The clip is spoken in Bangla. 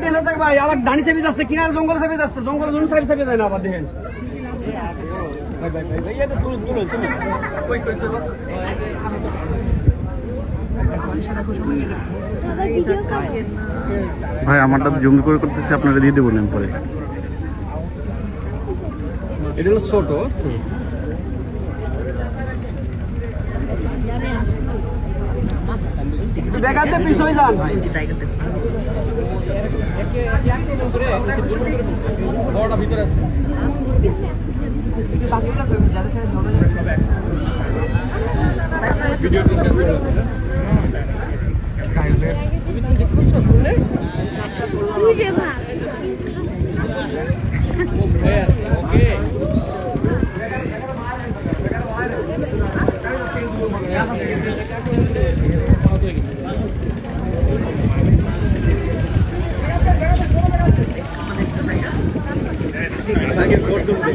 দিয়ে না থাক ভাই আবার ডানি সেবি যাচ্ছে কিনার জঙ্গল সেবি যাচ্ছে জঙ্গল জন সাইড সেবি যায় না আবার দেখেন। ভাই আমারটা জমি করে করতেছে আপনারা দিয়ে দেবো না পরে। এটা হলো ছোট বেকারতে পিছনে যান। ভাই তুই যে ভাগ కోరుతుంది